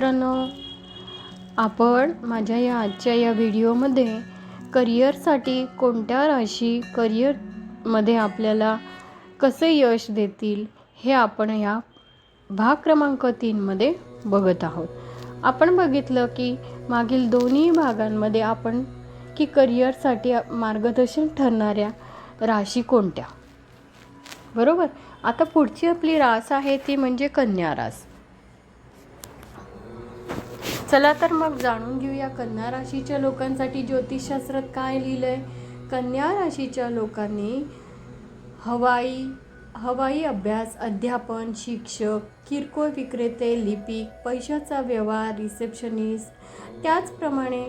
मित्रांनो आपण माझ्या या आजच्या या व्हिडिओमध्ये करिअरसाठी कोणत्या राशी करिअरमध्ये आपल्याला कसे यश देतील हे आपण या भाग क्रमांक तीनमध्ये बघत आहोत. आपण बघितलं की मागील दोन्ही भागांमध्ये आपण की करिअरसाठी मार्गदर्शन ठरणाऱ्या राशी कोणत्या? बरोबर? आता पुढची आपली रास आहे ती म्हणजे कन्या रास. चला तर मग जाणून घेऊया कन्या राशीच्या लोकांसाठी ज्योतिषशास्त्रात काय लिहिलंय. कन्या राशीच्या लोकांनी हवाई हवाई अभ्यास अध्यापन शिक्षक किरकोळ विक्रेते लिपिक पैशाचा व्यवहार रिसेप्शनिस्ट त्याचप्रमाणे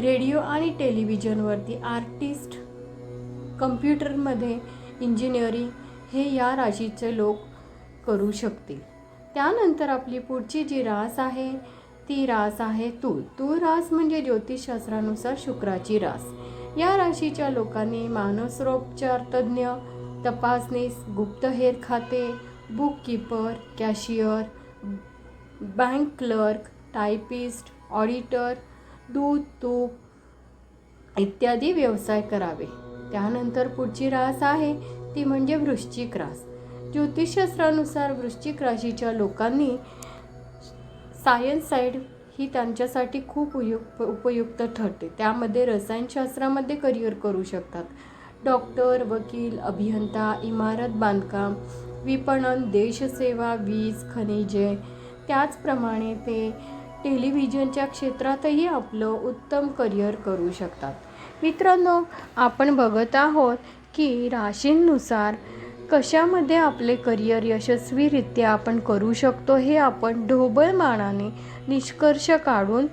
रेडिओ आणि टेलिव्हिजनवरती आर्टिस्ट कम्प्युटरमध्ये इंजिनिअरिंग हे या राशीचे लोक करू शकतील. त्यानंतर आपली पुढची जी रास आहे ती रास आहे तूळ तूळ रास म्हणजे ज्योतिषशास्त्रानुसार शुक्राची रास. या राशीच्या लोकांनी मानसरोपचार तज्ज्ञ तपासणीस गुप्तहेर खाते bookkeeper cashier bank clerk typist auditor दूध तूप इत्यादी व्यवसाय करावे. त्यानंतर पुढची रास आहे ती म्हणजे वृश्चिक रास. ज्योतिषशास्त्रानुसार वृश्चिक राशीच्या लोकांनी सायन्स साईड ही त्यांच्यासाठी खूप उपयुक्त उपयुक्त ठरते. त्यामध्ये रसायनशास्त्रामध्ये करिअर करू शकतात. डॉक्टर वकील अभियंता इमारत बांधकाम विपणन देशसेवा वीज खनिजे त्याचप्रमाणे ते टेलिव्हिजनच्या क्षेत्रातही आपलं उत्तम करिअर करू शकतात. मित्रांनो आपण बघत आहोत की राशींनुसार कशामध्ये आपले करिअर यशस्वीरित्या आपण करू शकतो हे आपण ढोबळ मानाने निष्कर्ष काढून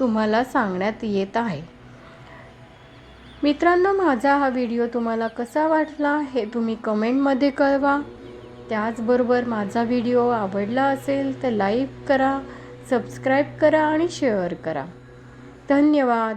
तुम्हाला सांगण्यात येत आहे. मित्रांनो माझा हा व्हिडिओ तुम्हाला कसा वाटला हे तुम्ही कमेंटमध्ये कळवा. त्याचबरोबर माझा व्हिडिओ आवडला असेल तर लाईक करा सबस्क्राईब करा आणि शेअर करा. धन्यवाद.